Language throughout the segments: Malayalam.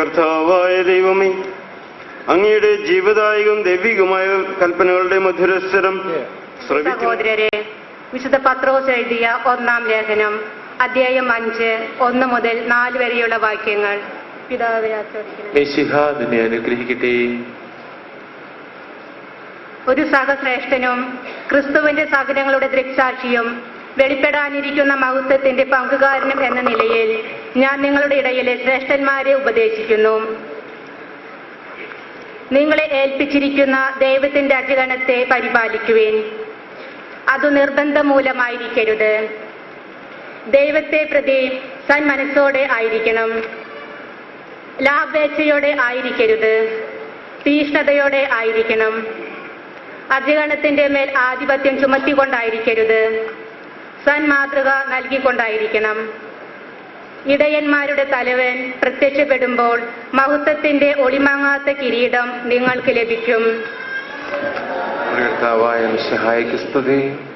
കർത്താവായ ദൈവമേ അങ്ങയുടെ ജീവദായകവും ദൈവികമായ കൽപ്പനകളുടെ മധുരസ്വരം സഹോദരരെ വിശുദ്ധ പത്രോസ് എഴുതിയ ഒന്നാം ലേഖനം അധ്യായം അഞ്ച് ഒന്ന് മുതൽ നാല് വരെയുള്ള വാക്യങ്ങൾ. പിതാവെ നിന്നെ അനുഗ്രഹിക്കട്ടെ. ഒരു സഹശ്രേഷ്ഠനും ക്രിസ്തുവിന്റെ സഹനങ്ങളുടെ ദൃക്സാക്ഷിയും വെളിപ്പെടാനിരിക്കുന്ന മഹത്വത്തിന്റെ പങ്കുകാരനും എന്ന നിലയിൽ ഞാൻ നിങ്ങളുടെ ഇടയിലെ ശ്രേഷ്ഠന്മാരെ ഉപദേശിക്കുന്നു. നിങ്ങളെ ഏൽപ്പിച്ചിരിക്കുന്ന ദൈവത്തിന്റെ അജഗണത്തെ പരിപാലിക്കുവേൻ. അത് നിർബന്ധമൂലമായിരിക്കരുത് ദൈവത്തെ പ്രതി സന്മനസ്സോടെ ആയിരിക്കണം. ലാഭേച്ഛയോടെ ആയിരിക്കരുത്. തീഷ്ണതയോടെ ആയിരിക്കണം. അധികരണത്തിന്റെ മേൽ ആധിപത്യം ചുമത്തിക്കൊണ്ടായിരിക്കരുത്. സന്മാതൃക നൽകിക്കൊണ്ടായിരിക്കണം. ഇടയന്മാരുടെ തലവൻ പ്രത്യക്ഷപ്പെടുമ്പോൾ മഹത്വത്തിന്റെ ഒളിമാങ്ങാത്ത കിരീടം നിങ്ങൾക്ക് ലഭിക്കും. നമ്മുടെ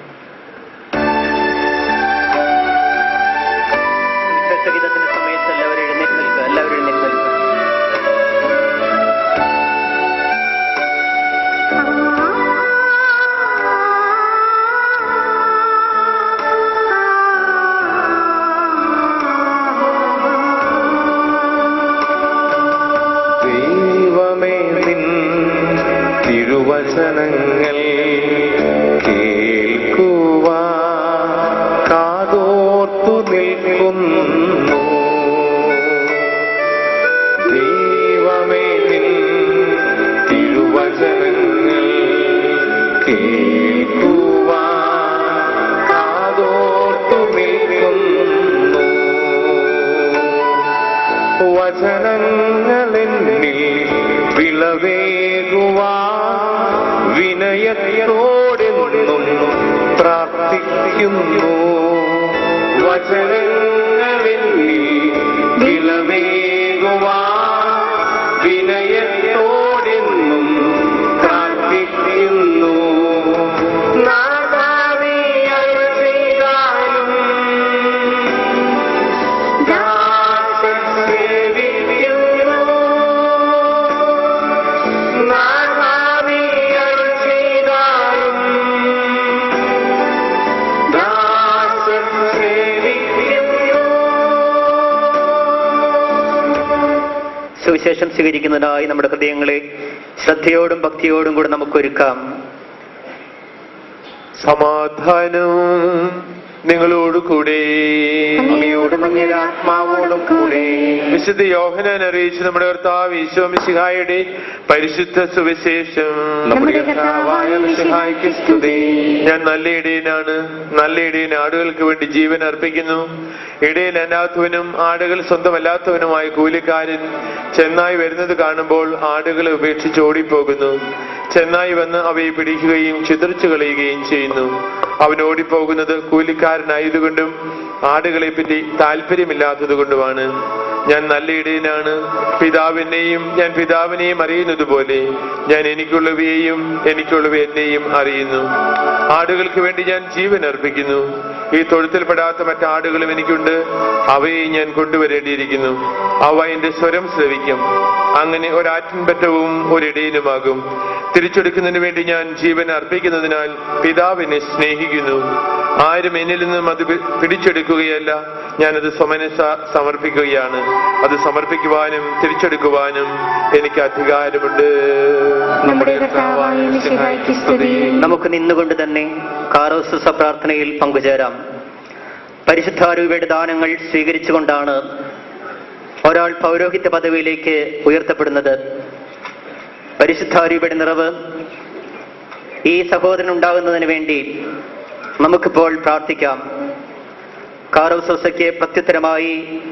വചനങ്ങളെന്നിൽ വിളവേകുവാ വിനയത്തോടെന്നും പ്രാർത്ഥിക്കുന്നു. വചനങ്ങളെന്നിൽ സുവിശേഷം സ്വീകരിക്കുന്നതിനായി നമ്മുടെ ഹൃദയങ്ങളെ ശ്രദ്ധയോടും ഭക്തിയോടും കൂടെ നമുക്കൊരുക്കാം. സമാധാനം നിങ്ങളോടുകൂടെ. നിങ്ങളോട് കൂടെ അങ്ങയോടും അങ്ങയുടെ ആത്മാവോടും കൂടെ. വിശുദ്ധ യോഹനാൻ അറിയിച്ചു നമ്മുടെ കർത്താവ് ഈശോ മിശിഹായുടെ പരിശുദ്ധ സുവിശേഷം. നമ്മുടെ മിശിഹായ്ക്ക് സ്തുതി. ഞാൻ നല്ല ഇടയനാണ്. നല്ല ഇടയൻ ആടുകൾക്ക് വേണ്ടി ജീവൻ അർപ്പിക്കുന്നു. ഇടയിൽ അനാഥവനും ആടുകൾ സ്വന്തമല്ലാത്തവനുമായ കൂലിക്കാരൻ ചെന്നായി വരുന്നത് കാണുമ്പോൾ ആടുകളെ ഉപേക്ഷിച്ച് ഓടിപ്പോകുന്നു. ചെന്നായി വന്ന് അവയെ പിടിക്കുകയും ചിതറിച്ചു കളയുകയും ചെയ്യുന്നു. അവൻ ഓടിപ്പോകുന്നത് കൂലിക്കാരനായതുകൊണ്ടും ആടുകളെ പറ്റി താല്പര്യമില്ലാത്തത് കൊണ്ടുമാണ് ഞാൻ നല്ല ഇടയനാണ്. പിതാവിനെയും ഞാൻ പിതാവിനെയും അറിയുന്നത് പോലെ ഞാൻ എനിക്കുള്ളവയെയും എനിക്കുള്ളവ എന്നെയും അറിയുന്നു. ആടുകൾക്ക് വേണ്ടി ഞാൻ ജീവൻ അർപ്പിക്കുന്നു. ഈ തൊഴുത്തിൽപ്പെടാത്ത മറ്റാടുകളും എനിക്കുണ്ട്. അവയെ ഞാൻ കൊണ്ടുവരേണ്ടിയിരിക്കുന്നു. അവ എന്റെ സ്വരം ശ്രവിക്കും. അങ്ങനെ ഒരാറ്റിൻപറ്റവും ഒരിടയനുമാകും. തിരിച്ചെടുക്കുന്നതിന് വേണ്ടി ഞാൻ ജീവൻ അർപ്പിക്കുന്നതിനാൽ പിതാവിനെ സ്നേഹിക്കുന്നു. ആരും എന്നിൽ നിന്നും അത് പിടിച്ചെടുക്കുകയല്ല. ഞാനത് സ്വമനസ സമർപ്പിക്കുകയാണ്. അത് സമർപ്പിക്കുവാനും തിരിച്ചെടുക്കുവാനും എനിക്ക് അധികാരമുണ്ട്. നമുക്ക് നിന്നുകൊണ്ട് തന്നെ കാറോസ പ്രാർത്ഥനയിൽ പങ്കുചേരാം. പരിശുദ്ധാരൂപയുടെ ദാനങ്ങൾ സ്വീകരിച്ചുകൊണ്ടാണ് ഒരാൾ പൗരോഹിത്യ പദവിയിലേക്ക് ഉയർത്തപ്പെടുന്നത്. പരിശുദ്ധാരൂപയുടെ നിറവ് ഈ സഹോദരൻ ഉണ്ടാകുന്നതിന് വേണ്ടി നമുക്കിപ്പോൾ പ്രാർത്ഥിക്കാം. കാറോസോസയ്ക്ക് പ്രത്യുത്തരമായി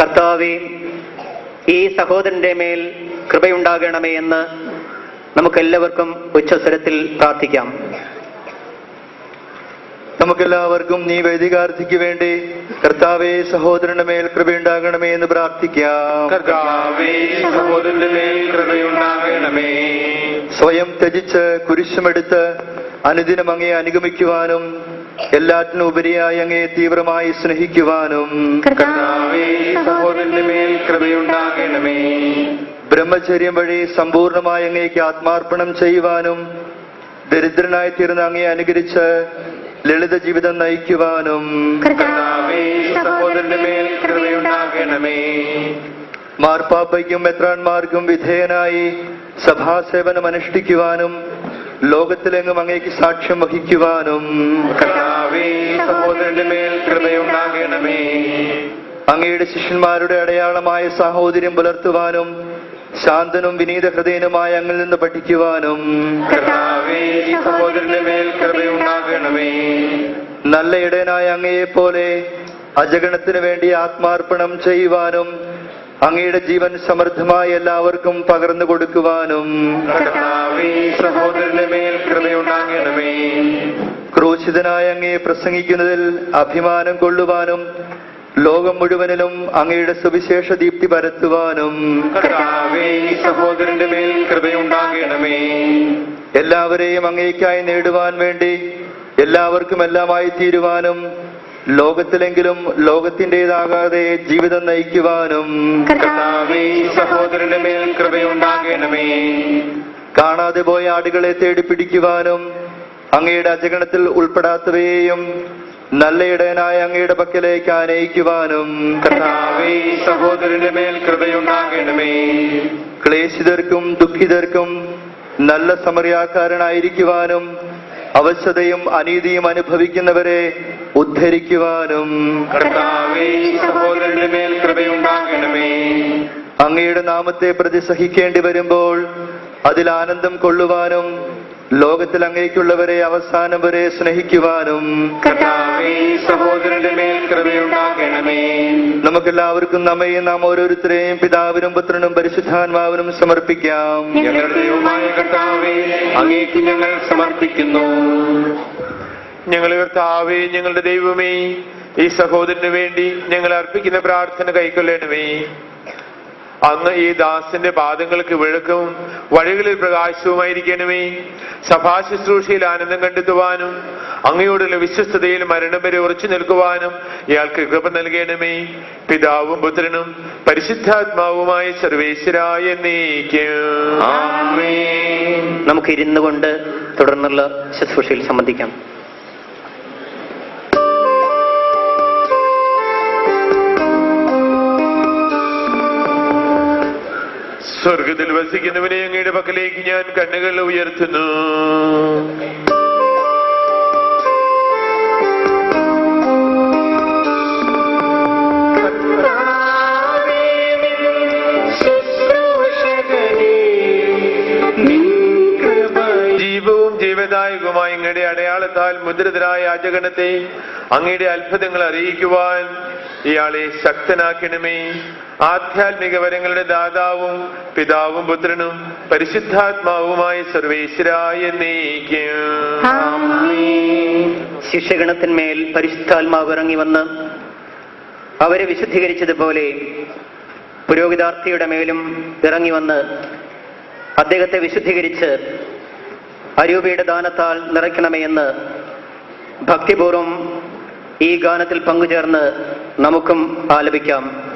കർത്താവെ ഈ സഹോദരന്റെ മേൽ കൃപയുണ്ടാകണമേ എന്ന് നമുക്കെല്ലാവർക്കും ഉച്ചസ്വരത്തിൽ പ്രാർത്ഥിക്കാം. നമുക്കെല്ലാവർക്കും നീ വൈദികാർത്ഥിക്ക് വേണ്ടി കർത്താവെ സഹോദരന്റെ മേൽ കൃപയുണ്ടാകണമേ എന്ന് പ്രാർത്ഥിക്കാം. കർത്താവേ സഹോദരന്റെ മേൽ കൃപയുണ്ടാകണമേ സ്വയം ത്യജിച്ച് കുരിശുമെടുത്ത് അനുദിനം അങ്ങയെ അനുഗമിക്കുവാനും എല്ലാറ്റിനും ഉപരിയായി അങ്ങയെ തീവ്രമായി സ്നേഹിക്കുവാനും കർത്താവേ സഹോദരന്റെ മേൽ കൃപയുണ്ടാകണമേ. ബ്രഹ്മചര്യം വഴി സമ്പൂർണമായി അങ്ങേക്ക് ആത്മാർപ്പണം ചെയ്യുവാനും ദരിദ്രനായി തീർന്ന അങ്ങയെ അനുകരിച്ച് ലളിത ജീവിതം നയിക്കുവാനും കർത്താവേ സഹോദരന്റെ മേൽ കൃപയുണ്ടാകണമേ. മാർപ്പാപ്പയ്ക്കും മെത്രാൻമാർക്കും വിധേയനായി സഭാസേവനം അനുഷ്ഠിക്കുവാനും ലോകത്തിലെങ്ങും അങ്ങേക്ക് സാക്ഷ്യം വഹിക്കുവാനും സഹോദരന്റെ മേൽ കൃപയുണ്ടാകണമേ. അങ്ങയുടെ ശിഷ്യന്മാരുടെ അടയാളമായ സാഹോദര്യം പുലർത്തുവാനും ശാന്തനും വിനീത ഹൃദയനുമായ അങ്ങിൽ നിന്ന് പഠിക്കുവാനും സഹോദരന്റെ മേൽ കൃപയുണ്ടാകണമേ. നല്ല ഇടയനായ അങ്ങയെ പോലെ അജഗണത്തിന് വേണ്ടി ആത്മാർപ്പണം ചെയ്യുവാനും അങ്ങയുടെ ജീവൻ സമൃദ്ധമായി എല്ലാവർക്കും പകർന്നു കൊടുക്കുവാനും ക്രൂശിതനായ അങ്ങയെ പ്രസംഗിക്കുന്നതിൽ അഭിമാനം കൊള്ളുവാനും ലോകം മുഴുവനിലും അങ്ങയുടെ സുവിശേഷ ദീപ്തി പരത്തുവാനും സഹോദരന്റെ മേൽ കൃപയുണ്ടാകണമേ. എല്ലാവരെയും അങ്ങേക്കായി നേടുവാൻ വേണ്ടി എല്ലാവർക്കും എല്ലാമായി തീരുവാനും ലോകത്തിലെങ്കിലും ലോകത്തിന്റെതാകാതെ ജീവിതം നയിക്കുവാനും സഹോദരന്റെ മേൽ കൃപയുണ്ടാകണമേ. കാണാതെ പോയ ആടുകളെ തേടി പിടിക്കുവാനും അങ്ങയുടെ അജഗണത്തിൽ ഉൾപ്പെടാത്തവയെയും നല്ല ഇടയനായ അങ്ങയുടെ പക്കലേക്ക് ആനയിക്കുവാനും കർത്താവേ സഹോദരന്റെ മേൽ കൃപയുണ്ടാകണമേ. ക്ലേശിതർക്കും ദുഃഖിതർക്കും നല്ല സമറിയാക്കാരനായിരിക്കുവാനും അവശതയും അനീതിയും അനുഭവിക്കുന്നവരെ ഉദ്ധരിക്കുവാനും കർത്താവേ സഹോദരന്റെ മേൽ കൃപയുണ്ടാകണമേ. അങ്ങയുടെ നാമത്തെ പ്രതിസഹിക്കേണ്ടി വരുമ്പോൾ അതിൽ ആനന്ദം കൊള്ളുവാനും ലോകത്തിൽ അങ്ങേക്കുള്ളവരെ അവസാനം വരെ സ്നേഹിക്കുവാനും സഹോദരന്റെ മേൽ കൃപയുണ്ടാകണമേ. നമുക്കെല്ലാവർക്കും നമ്മയും നാം ഓരോരുത്തരെയും പിതാവിനും പുത്രനും പരിശുദ്ധാത്മാവിനും സമർപ്പിക്കാം. ഞങ്ങളുടെ ദൈവമായ കർത്താവേ അങ്ങേക്ക് ഞങ്ങൾ സമർപ്പിക്കുന്നു. ഞങ്ങൾ കർത്താവേ ഞങ്ങളുടെ ദൈവമേ ഈ സഹോദരന് വേണ്ടി ഞങ്ങൾ അർപ്പിക്കുന്ന പ്രാർത്ഥന കൈക്കൊള്ളണമേ. അങ്ങ് ഈ ദാസിന്റെ പാദങ്ങൾക്ക് വിളക്കും വഴികളിൽ പ്രകാശവുമായിരിക്കണമേ. സഭാ ശുശ്രൂഷയിൽ ആനന്ദം കണ്ടെത്തുവാനും അങ്ങയോടുള്ള വിശ്വസ്തതയിൽ മരണം വരെ ഉറച്ചു നിൽക്കുവാനും ഇയാൾക്ക് കൃപ നൽകണമേ. പിതാവും പുത്രനും പരിശുദ്ധാത്മാവുമായ സർവേശ്വരായ നീക്കും നമുക്ക് ഇരുന്നു കൊണ്ട് തുടർന്നുള്ള ശുശ്രൂഷയിൽ സംബന്ധിക്കാം. സ്വർഗത്തിൽ വസിക്കുന്നവനെ അങ്ങയുടെ പക്കലേക്ക് ഞാൻ കണ്ണുകൾ ഉയർത്തുന്നു. ായകുമായി ജീവദായകവുമായ അങ്ങയുടെ അടയാളത്താൽ മുദ്രിതരായ അജഗണത്തെ അങ്ങയുടെ അത്ഭുതങ്ങൾ അറിയിക്കുവാൻ ഇയാളെ ശക്തനാക്കണമേ. ആധ്യാത്മിക വരങ്ങളുടെ ദാതാവും പിതാവും പുത്രനും പരിശുദ്ധാത്മാവുമായ സർവേശ്വരായ എന്നേക്കും ശിഷ്യഗണത്തിന്മേൽ പരിശുദ്ധാത്മാവ് ഇറങ്ങി വന്ന് അവരെ വിശുദ്ധീകരിച്ചതുപോലെ പുരോഹിതാർത്ഥിയുടെ മേലും ഇറങ്ങി വന്ന് അദ്ദേഹത്തെ വിശുദ്ധീകരിച്ച് അരൂപയുടെ ദാനത്താൽ നിറയ്ക്കണമേ എന്ന് ഭക്തിപൂർവം ഈ ഗാനത്തിൽ പങ്കുചേർന്ന് നമുക്കും ആലപിക്കാം.